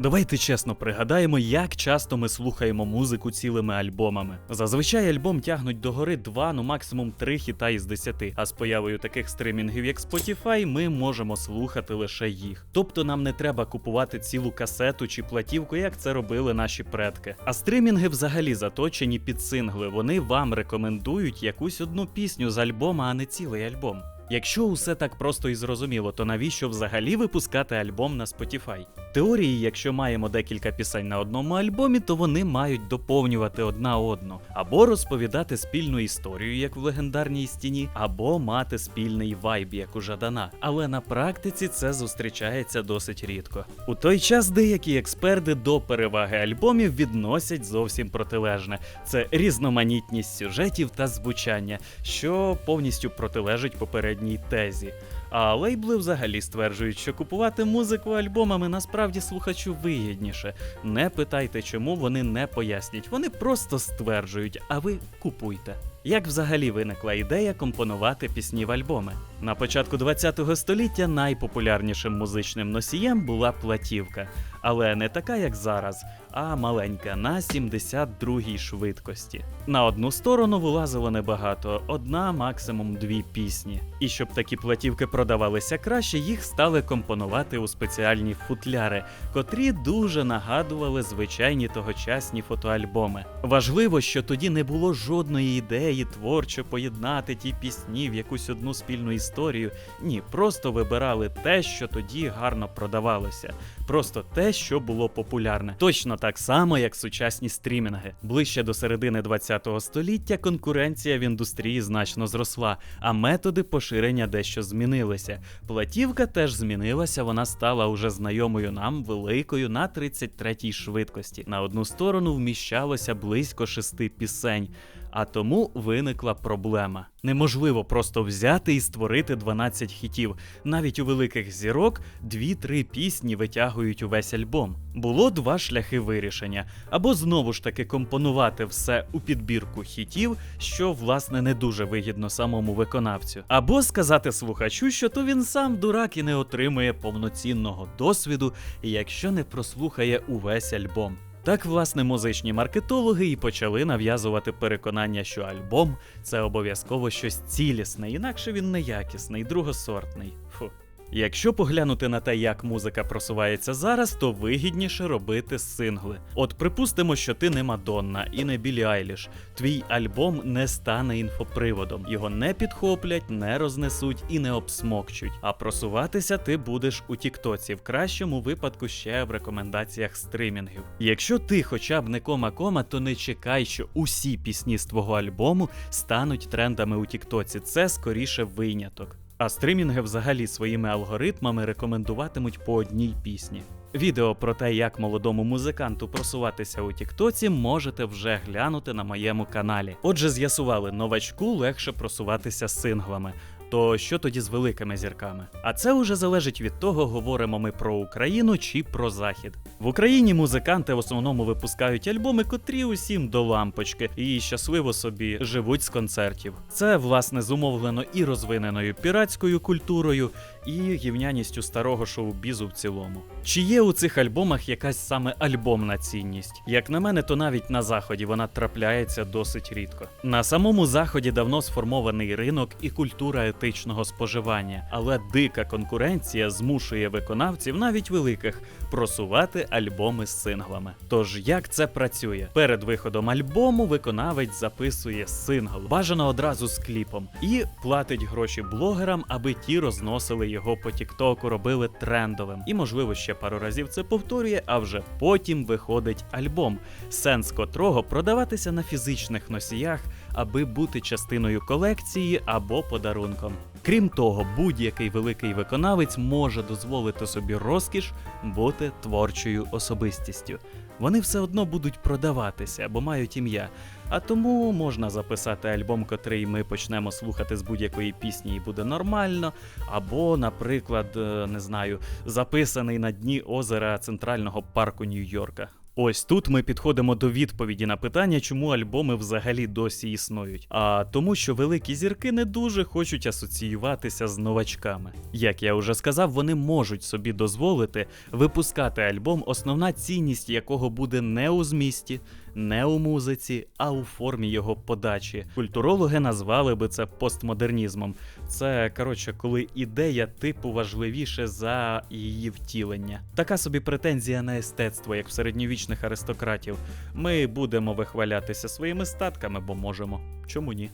Давайте чесно пригадаємо, як часто ми слухаємо музику цілими альбомами. Зазвичай альбом тягнуть до гори два, ну максимум три хіта із десяти. А з появою таких стримінгів, як Spotify, ми можемо слухати лише їх. Тобто нам не треба купувати цілу касету чи платівку, як це робили наші предки. А стримінги взагалі заточені під сингли. Вони вам рекомендують якусь одну пісню з альбома, а не цілий альбом. Якщо усе так просто і зрозуміло, то навіщо взагалі випускати альбом на Spotify? Теорії, якщо маємо декілька пісень на одному альбомі, то вони мають доповнювати одна одну, або розповідати спільну історію, як в легендарній стіні, або мати спільний вайб, як у Жадана. Але на практиці це зустрічається досить рідко. У той час деякі експерти до переваги альбомів відносять зовсім протилежне: це різноманітність сюжетів та звучання, що повністю протилежить попередній тезі. А лейбли взагалі стверджують, що купувати музику альбомами насправді слухачу вигідніше. Не питайте, чому вони не пояснять. Вони просто стверджують, а ви купуйте. Як взагалі виникла ідея компонувати пісні в альбоми? На початку ХХ століття найпопулярнішим музичним носієм була платівка, але не така, як зараз, а маленька на 72-й швидкості. На одну сторону вилазило небагато, одна, максимум дві пісні. І щоб такі платівки продавалися краще, їх стали компонувати у спеціальні футляри, котрі дуже нагадували звичайні тогочасні фотоальбоми. Важливо, що тоді не було жодної ідеї творчо поєднати ті пісні в якусь одну спільну історію. Ні, просто вибирали те, що тоді гарно продавалося, просто те, що було популярне. Точно так само, як сучасні стрімінги. Ближче до середини ХХ століття конкуренція в індустрії значно зросла, а методи поширення дещо змінилися. Платівка теж змінилася, вона стала уже знайомою нам великою на 33-й швидкості. На одну сторону вміщалося близько шести пісень. А тому виникла проблема. Неможливо просто взяти і створити 12 хітів. Навіть у великих зірок 2-3 пісні витягують увесь альбом. Було два шляхи вирішення: або знову ж таки компонувати все у підбірку хітів, що власне не дуже вигідно самому виконавцю, або сказати слухачу, що то він сам дурак і не отримує повноцінного досвіду, якщо не прослухає увесь альбом. Так, власне, музичні маркетологи і почали нав'язувати переконання, що альбом це обов'язково щось цілісне, інакше він неякісний, другосортний. Фу. Якщо поглянути на те, як музика просувається зараз, то вигідніше робити сингли. От припустимо, що ти не Мадонна і не Білі Айліш. Твій альбом не стане інфоприводом, його не підхоплять, не рознесуть і не обсмокчуть. А просуватися ти будеш у Тіктоці, в кращому випадку ще в рекомендаціях стримінгів. Якщо ти хоча б не кома-кома, то не чекай, що усі пісні з твого альбому стануть трендами у Тіктоці. Це скоріше виняток. А стримінги взагалі своїми алгоритмами рекомендуватимуть по одній пісні. Відео про те, як молодому музиканту просуватися у Тіктоці, можете вже глянути на моєму каналі. Отже, з'ясували, новачку легше просуватися синглами. То що тоді з великими зірками? А це уже залежить від того, говоримо ми про Україну чи про Захід. В Україні музиканти в основному випускають альбоми, котрі усім до лампочки, і щасливо собі живуть з концертів. Це власне зумовлено і розвиненою піратською культурою, і гівняністю старого шоу-бізу в цілому. Чи є у цих альбомах якась саме альбомна цінність? Як на мене, то навіть на заході вона трапляється досить рідко. На самому заході давно сформований ринок і культура етичного споживання, але дика конкуренція змушує виконавців, навіть великих, просувати альбоми з синглами. Тож як це працює? Перед виходом альбому виконавець записує сингл, бажано одразу з кліпом, і платить гроші блогерам, аби ті розносили його по Тіктоку, робили трендовим. І можливо ще пару разів це повторює, а вже потім виходить альбом, сенс котрого продаватися на фізичних носіях, аби бути частиною колекції або подарунком. Крім того, будь-який великий виконавець може дозволити собі розкіш бути творчою особистістю. Вони все одно будуть продаватися, бо мають ім'я. А тому можна записати альбом, котрий ми почнемо слухати з будь-якої пісні, і буде нормально. Або, наприклад, е, не знаю, записаний на дні озера Центрального парку Нью-Йорка. Ось тут ми підходимо до відповіді на питання, чому альбоми взагалі досі існують. А тому, що великі зірки не дуже хочуть асоціюватися з новачками. Як я вже сказав, вони можуть собі дозволити випускати альбом, основна цінність якого буде не у змісті, не у музиці, а у формі його подачі. Культурологи назвали би це постмодернізмом. Це коротше, коли ідея типу важливіше за її втілення. Така собі претензія на естетство, як в середньовічних аристократів. Ми будемо вихвалятися своїми статками, бо можемо. Чому ні?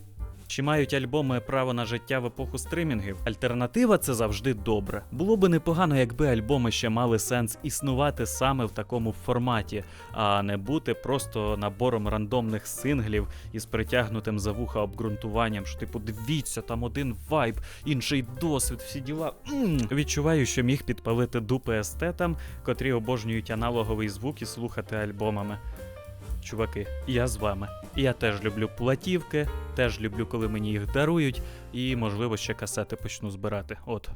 Чи мають альбоми право на життя в епоху стримінгів? Альтернатива це завжди добре. Було би непогано, якби альбоми ще мали сенс існувати саме в такому форматі, а не бути просто набором рандомних синглів із притягнутим за вуха обґрунтуванням, що типу дивіться, там один вайб, інший досвід, всі діла. м Відчуваю, що міг підпалити дупи естетам, котрі обожнюють аналоговий звук і слухати альбомами. Чуваки, я з вами. Я теж люблю платівки, теж люблю, коли мені їх дарують, і можливо ще касети почну збирати. От.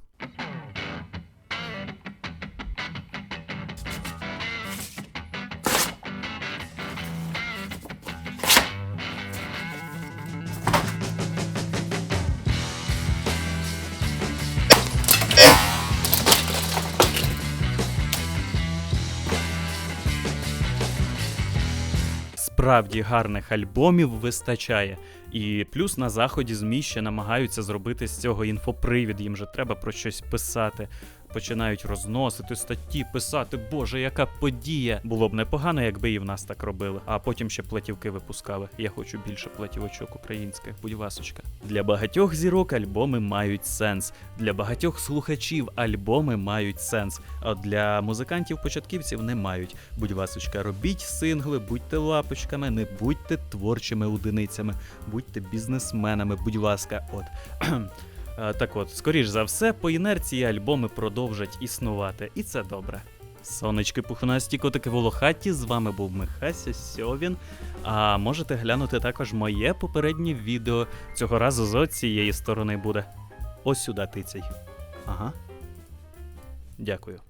Справді гарних альбомів вистачає. І плюс на заході ЗМІ ще намагаються зробити з цього інфопривід. Їм же треба про щось писати. Починають розносити статті, писати, боже, яка подія. Було б непогано, якби і в нас так робили. А потім ще платівки випускали. Я хочу більше платівочок українських, будь ласочка. Для багатьох зірок альбоми мають сенс. Для багатьох слухачів альбоми мають сенс. А для музикантів-початківців не мають. Будь ласочка, робіть сингли, будьте лапочками, не будьте творчими одиницями, будьте бізнесменами, будь ласка, от. Е, Так от, скоріш за все, по інерції альбоми продовжать існувати, і це добре. Сонечки пухнасті котики волохаті, з вами був Михася Сьовін. А можете глянути також моє попереднє відео. Цього разу з цієї сторони буде. Ось сюди тицяй. Ага. Дякую.